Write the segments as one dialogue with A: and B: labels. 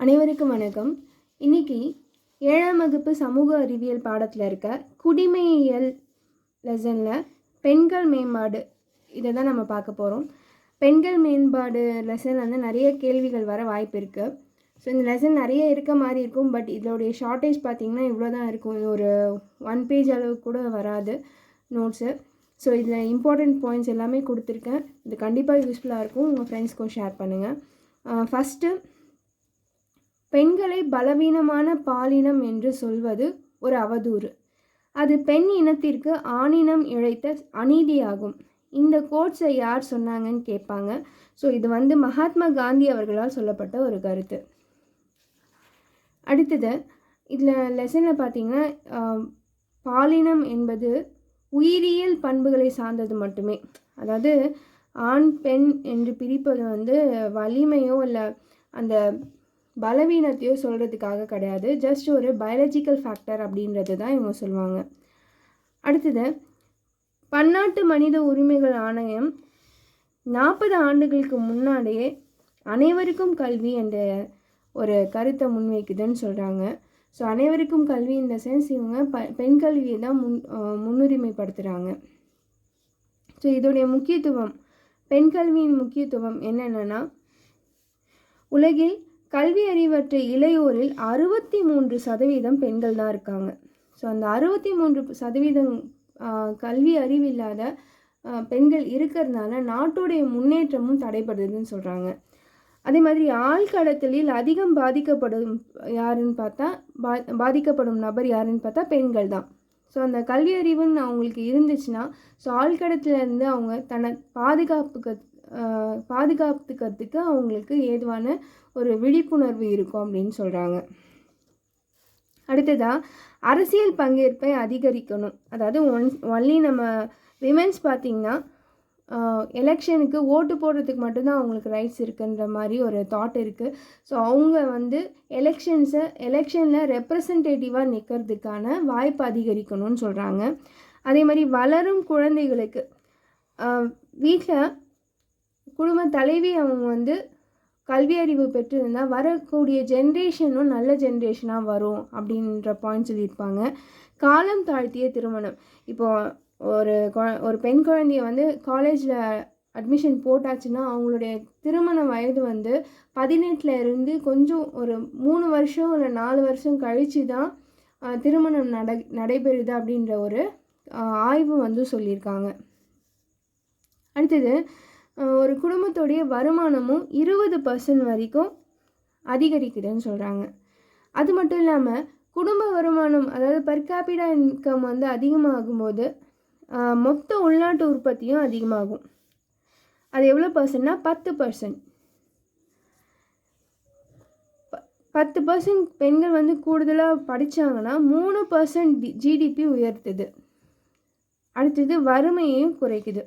A: அனைவருக்கும் வணக்கம். இன்னைக்கு ஏழாம் வகுப்பு சமூக அறிவியல் பாடத்தில் இருக்க குடிமையியல் லெசனில் பெண்கள் மேம்பாடு இதை தான் நம்ம பார்க்க போகிறோம் பெண்கள் மேம்பாடு லெசன் வந்து நிறைய கேள்விகள் வர வாய்ப்பு இருக்குது ஸோ இந்த லெசன் நிறைய இருக்க மாதிரி இருக்கும் பட் இதோடைய ஷார்ட்டேஜ் பார்த்தீங்கன்னா இவ்வளோ தான் இருக்கும் ஒரு ஒன் பேஜ் அளவுக்கு கூட வராது நோட்ஸு ஸோ இதில் இம்பார்ட்டண்ட் பாயிண்ட்ஸ் எல்லாமே கொடுத்துருக்கேன். இது கண்டிப்பாக யூஸ்ஃபுல்லாக இருக்கும். உங்கள் ஃப்ரெண்ட்ஸ்க்கும் ஷேர் பண்ணுங்கள் ஃபஸ்ட்டு பெண்களை பலவீனமான பாலினம் என்று சொல்வது ஒரு அவதூறு. அது பெண் இனத்திற்கு ஆணினம் இழைத்த அநீதியாகும். இந்த கோட்ஸை யார் சொன்னாங்கன்னு கேட்பாங்க. ஸோ இது வந்து மகாத்மா காந்தி அவர்களால் சொல்லப்பட்ட ஒரு கருத்து. அடுத்தது இதில் லெசனில் பார்த்தீங்கன்னா பாலினம் என்பது உயிரியல் பண்புகளை சார்ந்தது மட்டுமே. அதாவது ஆண் பெண் என்று பிரிப்பது வந்து வலிமையோ இல்லை அந்த பலவீனத்தையோ சொல்கிறதுக்காக கிடையாது. ஜஸ்ட் ஒரு பயாலஜிக்கல் ஃபேக்டர் அப்படின்றது தான் இவங்க சொல்லுவாங்க. அடுத்தது பன்னாட்டு மனித உரிமைகள் ஆணையம் நாற்பது ஆண்டுகளுக்கு முன்னாடியே அனைவருக்கும் கல்வி என்ற ஒரு கருத்தை முன்வைக்குதுன்னு சொல்கிறாங்க ஸோ அனைவருக்கும் கல்வி இந்த சென்ஸ் இவங்க ப பெண் கல்வியை தான் முன் முன்னுரிமைப்படுத்துகிறாங்க ஸோ இதோடைய முக்கியத்துவம் பெண் கல்வியின் முக்கியத்துவம் என்னென்னா உலகில் கல்வி அறிவற்ற இளையோரில் அறுபத்தி மூன்று சதவீதம் பெண்கள் தான் இருக்காங்க. ஸோ அந்த அறுபத்தி மூன்று சதவீதம் கல்வி அறிவில்லாத பெண்கள் இருக்கிறதுனால நாட்டுடைய முன்னேற்றமும் தடைபடுதுன்னு சொல்கிறாங்க அதே மாதிரி ஆழ்கடத்தலில் அதிகம் பாதிக்கப்படும் யாருன்னு பார்த்தா பா பாதிக்கப்படும் நபர் யாருன்னு பார்த்தா பெண்கள் தான். ஸோ அந்த கல்வி அறிவுன்னு அவங்களுக்கு இருந்துச்சுன்னா ஸோ ஆழ்கடத்துலேருந்து அவங்க தன்னை பாதுகாப்புக்கு பாதுகாத்துக்கிறதுக்கு அவங்களுக்கு ஏதுவான ஒரு விழிப்புணர்வு இருக்கும் அப்படின்னு சொல்கிறாங்க அடுத்ததாக அரசியல் பங்கேற்பை அதிகரிக்கணும். அதாவது ஒன் ஒன்லி நம்ம விமென்ஸ் பார்த்திங்கன்னா எலெக்ஷனுக்கு ஓட்டு போடுறதுக்கு மட்டும்தான் அவங்களுக்கு ரைட்ஸ் இருக்குன்ற மாதிரி ஒரு தாட் இருக்குது ஸோ அவங்க வந்து எலெக்ஷன்ஸை எலெக்ஷனில் ரெப்ரசன்டேட்டிவாக நிற்கிறதுக்கான வாய்ப்பு அதிகரிக்கணும்னு சொல்கிறாங்க அதே மாதிரி வளரும் குழந்தைகளுக்கு வீட்டில் குடும்ப தலைவி அவங்க வந்து கல்வி அறிவு பெற்றிருந்தால் வரக்கூடிய ஜென்ரேஷனும் நல்ல ஜென்ரேஷனாக வரும் அப்படின்ற பாயிண்ட் சொல்லியிருப்பாங்க. காலம் தாழ்த்திய திருமணம். இப்போது ஒரு ஒரு பெண் குழந்தைய வந்து காலேஜில் அட்மிஷன் போட்டாச்சுன்னா அவங்களுடைய திருமண வயது வந்து பதினெட்டில் இருந்து கொஞ்சம் ஒரு மூணு வருஷம் இல்லை நாலு வருஷம் கழித்து தான் திருமணம் நட நடைபெறுது அப்படின்ற ஒரு ஆய்வு வந்து சொல்லியிருக்காங்க. அடுத்தது ஒரு குடும்பத்துடைய வருமானமும் இருபது பர்சன்ட் வரைக்கும் அதிகரிக்குதுன்னு சொல்கிறாங்க அது மட்டும் இல்லாமல் குடும்ப வருமானம் அதாவது பர் கேபிடா இன்கம் வந்து அதிகமாகும்போது மொத்த உள்நாட்டு உற்பத்தியும் அதிகமாகும். அது எவ்வளோ பர்சன்ட்னா பத்து பர்சன்ட் பத்து பர்சன்ட் பெண்கள் வந்து கூடுதலாக படித்தாங்கன்னா மூணு பர்சன்ட் ஜிடிபி உயர்த்துது. அடுத்தது வறுமையையும் குறைக்குது.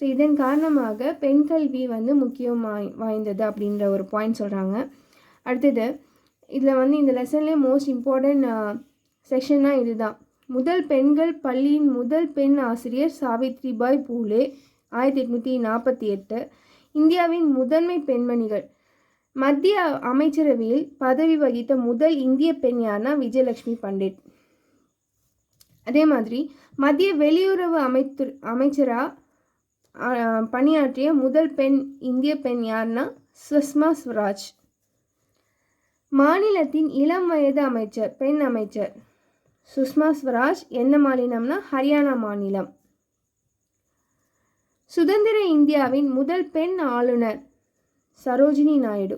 A: ஸோ இதன் காரணமாக பெண் கல்வி வந்து முக்கியம் வாய்- வாய்ந்தது அப்படின்ற ஒரு பாயிண்ட் சொல்கிறாங்க அடுத்தது இதில் வந்து இந்த லெசன்லேயே மோஸ்ட் இம்பார்ட்டண்ட் செஷன்னா இதுதான். முதல் பெண்கள் பள்ளியின் முதல் பெண் ஆசிரியர் சாவித்ரிபாய் பூலே ஆயிரத்தி எட்நூற்றி நாற்பத்தி எட்டு. இந்தியாவின் முதன்மை பெண்மணிகள். மத்திய அமைச்சரவையில் பதவி வகித்த முதல் இந்திய பெண் யார்னா விஜயலட்சுமி பண்டிட். அதே மாதிரி மத்திய வெளியுறவு அமைத்து அமைச்சராக பணியாற்றிய முதல் பெண் இந்திய பெண் யார்னா சுஷ்மா ஸ்வராஜ் மாநிலத்தின் இளம் வயது அமைச்சர் பெண் அமைச்சர் சுஷ்மா ஸ்வராஜ் எந்த மாநிலம்னா ஹரியானா மாநிலம். சுதந்திர இந்தியாவின் முதல் பெண் ஆளுநர் சரோஜினி நாயுடு.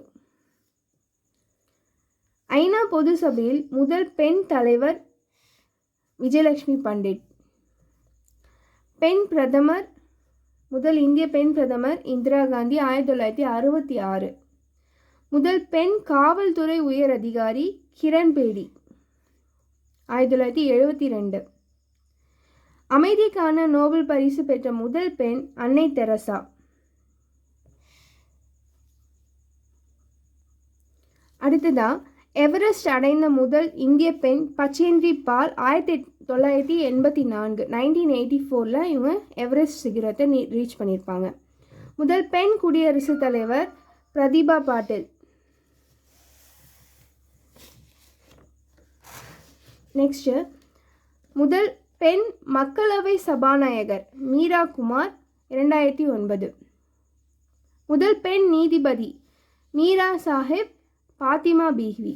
A: ஐநா பொது சபையில் முதல் பெண் தலைவர் விஜயலட்சுமி பண்டிட். பெண் பிரதமர் முதல் இந்திய பெண் பிரதமர் இந்திரா காந்தி ஆயிரத்தி தொள்ளாயிரத்தி அறுபத்தி ஆறு. முதல் பெண் காவல்துறை உயர் அதிகாரி கிரண் பேடி ஆயிரத்தி தொள்ளாயிரத்தி எழுபத்தி ரெண்டு. அமைதிக்கான நோபல் பரிசு பெற்ற முதல் பெண் அன்னை தெரசா. அடுத்ததா எவரெஸ்ட் அடைந்த முதல் இந்திய பெண் பச்சேந்திரி பால் ஆயிரத்தி தொள்ளாயிரத்தி எண்பத்தி நான்கு நைன்டீன் எயிட்டி ஃபோரில் இவங்க எவரெஸ்ட் சிகரத்தை நீ ரீச் பண்ணியிருப்பாங்க. முதல் பெண் குடியரசுத் தலைவர் பிரதீபா பாட்டில். நெக்ஸ்ட்டு முதல் பெண் மக்களவை சபாநாயகர் மீரா குமார் இரண்டாயிரத்தி ஒன்பது. முதல் பெண் நீதிபதி மீரா சாஹிப் பாத்திமா பீஹ்வி.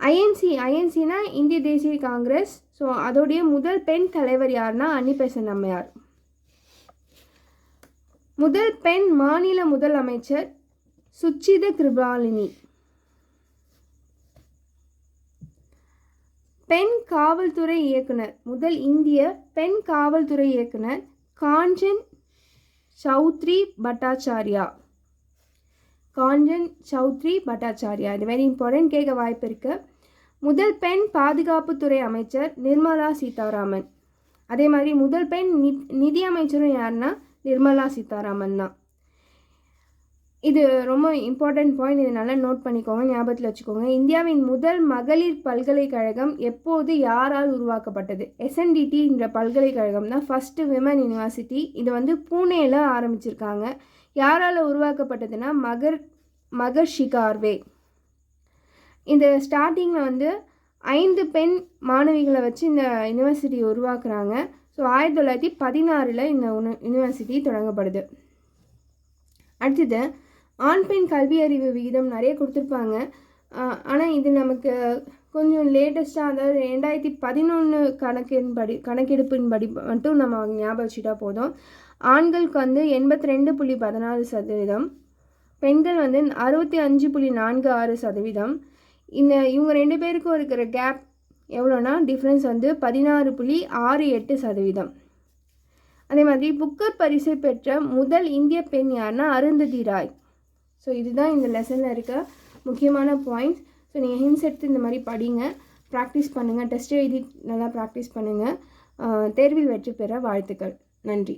A: ஐஎன்சி ஐஎன்சினா இந்திய தேசிய காங்கிரஸ். ஸோ அதோடைய முதல் பெண் தலைவர் யாருன்னா அன்னிபெசன் அம்மையார் முதல் பெண் மாநில முதலமைச்சர் சுச்சித கிருபாலினி. பெண் காவல்துறை இயக்குனர் முதல் இந்திய பெண் காவல்துறை இயக்குனர் காஞ்சன் சௌத்ரி பட்டாச்சாரியா. காஞ்சன் சௌத்ரி பட்டாச்சாரியா. இது வெரி இம்பார்ட்டன்ட் கேட்க வாய்ப்பு இருக்குது முதல் பெண் பாதுகாப்புத்துறை அமைச்சர் நிர்மலா சீதாராமன். அதே மாதிரி முதல் பெண் நி நிதி அமைச்சரும் யாருன்னா நிர்மலா சீதாராமன் தான். இது ரொம்ப இம்பார்ட்டன்ட் பாயிண்ட் இதை நல்லா நோட் பண்ணிக்கோங்க ஞாபகத்தில் வச்சுக்கோங்க. இந்தியாவின் முதல் மகளிர் பல்கலைக்கழகம் எப்போது யாரால் உருவாக்கப்பட்டது? எஸ்என்டிடி என்ற பல்கலைக்கழகம் தான் ஃபஸ்ட்டு விமன் யூனிவர்சிட்டி இது வந்து பூனேயில் ஆரம்பிச்சிருக்காங்க. யாரால் உருவாக்கப்பட்டதுன்னா மகர் மகர்ஷி கார்வே இந்த ஸ்டார்டிங்கில் வந்து ஐந்து பெண் மாணவிகளை வச்சு இந்த யூனிவர்சிட்டி உருவாக்குறாங்க. ஸோ ஆயிரத்தி தொள்ளாயிரத்தி பதினாறில் இந்த யூனிவர்சிட்டி தொடங்கப்படுது. அடுத்தது ஆண் பெண் கல்வி அறிவு விகிதம் நிறைய கொடுத்துருப்பாங்க. ஆனால் இது நமக்கு கொஞ்சம் லேட்டஸ்ட்டாக அதாவது ரெண்டாயிரத்தி பதினொன்று கணக்கின்படி கணக்கெடுப்பின்படி மட்டும் நம்ம ஞாபகம் வச்சுட்டா போதும். ஆண்களுக்கு வந்து எண்பத்தி ரெண்டு புள்ளி பதினாறு சதவீதம் பெண்கள் வந்து அறுபத்தி அஞ்சு புள்ளி நான்கு ஆறு சதவீதம். இந்த இவங்க ரெண்டு பேருக்கும் இருக்கிற கேப் எவ்வளோனா டிஃப்ரென்ஸ் வந்து பதினாறு புள்ளி ஆறு எட்டு சதவீதம். அதே மாதிரி புக்கர் பரிசை பெற்ற முதல் இந்திய பெண் யாருன்னா அருந்ததி ராய். ஸோ இதுதான் இந்த லெசனில் இருக்க முக்கியமான பாயிண்ட்ஸ் ஸோ நீங்கள் ஹின்ஸ் எடுத்து இந்த மாதிரி படிங்க. ப்ராக்டிஸ் பண்ணுங்கள் டெஸ்ட் எழுதி நல்லா ப்ராக்டிஸ் பண்ணுங்கள் தேர்வில் வெற்றி பெற வாழ்த்துக்கள். நன்றி.